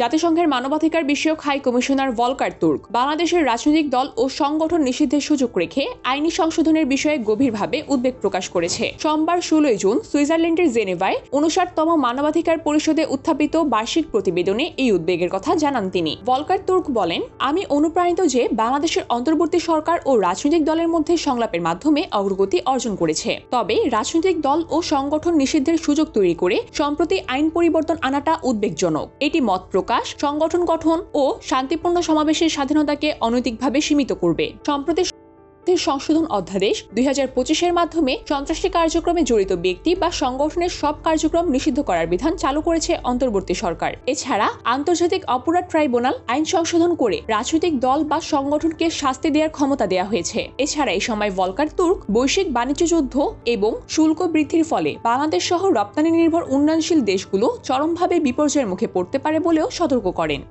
জাতিসংঘের মানবাধিকার বিষয়ক হাই কমিশনার ভলকার তুর্ক বাংলাদেশের রাজনৈতিক দল ও সংগঠন নিষিদ্ধের সুযোগ রেখে আইনি সংশোধনের বিষয়ে গভীরভাবে উদ্বেগ প্রকাশ করেছে। সোমবার ষোলোই জুন সুইজারল্যান্ডের জেনেভায় উনষাটতম মানবাধিকার পরিষদে উত্থাপিত বার্ষিক প্রতিবেদনে এই উদ্বেগের কথা জানান তিনি। ভলকার তুর্ক বলেন, আমি অনুপ্রাণিত যে বাংলাদেশের অন্তর্বর্তী সরকার ও রাজনৈতিক দলের মধ্যে সংলাপের মাধ্যমে অগ্রগতি অর্জন করেছে। তবে রাজনৈতিক দল ও সংগঠন নিষিদ্ধের সুযোগ তৈরি করে সম্প্রতি আইন পরিবর্তন আনাটা উদ্বেগজনক। এটি মত প্রকাশ সংগঠন গঠন ও শান্তিপূর্ণ সমাবেশের স্বাধীনতাকে অনৈতিকভাবে সীমিত করবে। সম্প্রতি সংশোধন অধ্যাদেশ দুই হাজার পঁচিশের মাধ্যমে সন্ত্রাসী কার্যক্রমে জড়িত ব্যক্তি বা সংগঠনের সব কার্যক্রম নিষিদ্ধ করার বিধান চালু করেছে অন্তর্বর্তী সরকার। এছাড়া আন্তর্জাতিক অপরাধ ট্রাইব্যুনাল আইন সংশোধন করে রাজনৈতিক দল বা সংগঠনকে শাস্তি দেওয়ার ক্ষমতা দেওয়া হয়েছে। এছাড়া এই সময় ভলকার তুর্ক বৈশ্বিক বাণিজ্য যুদ্ধ এবং শুল্ক বৃদ্ধির ফলে বাংলাদেশ সহ রপ্তানি নির্ভর উন্নয়নশীল দেশগুলো চরমভাবে বিপর্যয়ের মুখে পড়তে পারে বলেও সতর্ক করেন।